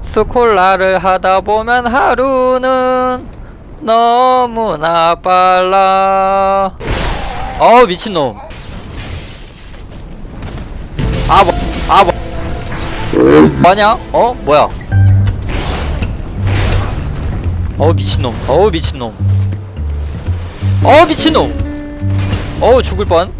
스콜라를 하다 보면 하루는 너무나 빨라 어 미친놈 아 뭐, 아 뭐, 뭐냐? 어? 뭐야? 어 미친놈 어 미친놈 어 미친놈 어 죽을 뻔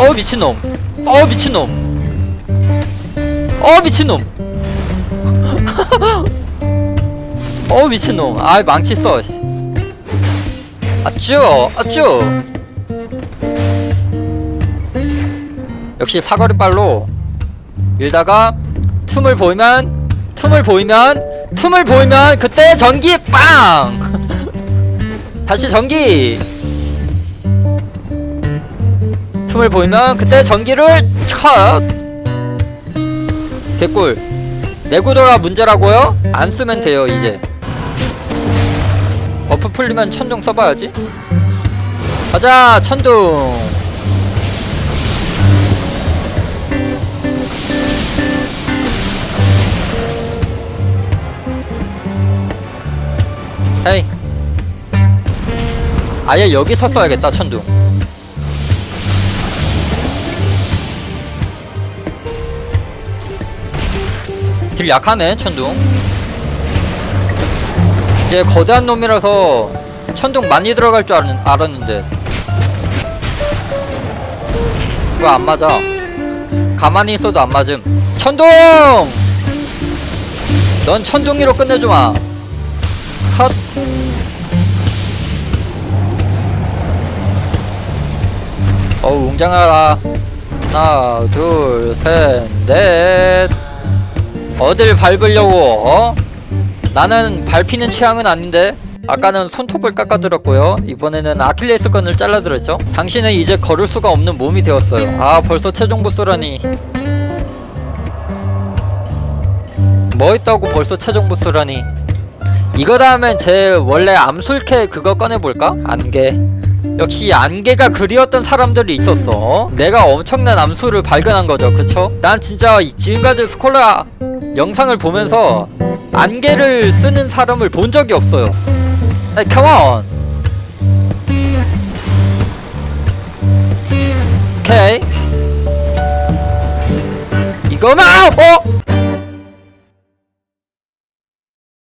어 미친놈. 어 미친놈. 어 미친놈. 어 미친놈. 아 망치 써 씨. 아쭈 아쭈. 역시 사거리빨로 밀다가 틈을 보이면 틈을 보이면 틈을 보이면 그때 전기 빵! 다시 전기 틈을 보이면 그때 전기를 컷 개꿀. 내구도가 문제라고요? 안 쓰면 돼요 이제. 버프 풀리면 천둥 써봐야지. 가자 천둥. 헤이. 아예 여기서 써야겠다 천둥 딜 약하네 천둥. 얘 거대한 놈이라서 천둥 많이 들어갈 줄 알았, 알았는데. 그거 안 맞아. 가만히 있어도 안 맞음. 천둥! 넌 천둥이로 끝내주마. 컷. 어우 웅장하라 하나 둘셋넷 어딜 밟으려고 어? 나는 밟히는 취향은 아닌데 아까는 손톱을 깎아들었고요. 이번에는 아킬레스건을 잘라들었죠. 당신은 이제 걸을 수가 없는 몸이 되었어요. 아 벌써 최종 보스라니. 뭐 있다고 벌써 최종 보스라니? 이거 다음엔 제 원래 암술캐 그거 꺼내볼까? 안개. 역시 안개가 그리웠던 사람들이 있었어. 내가 엄청난 암술을 발견한 거죠. 그쵸? 난 진짜 이 지금까지 스콜라 영상을 보면서 안개를 쓰는 사람을 본 적이 없어요. Come on. 오케이 이거만 어?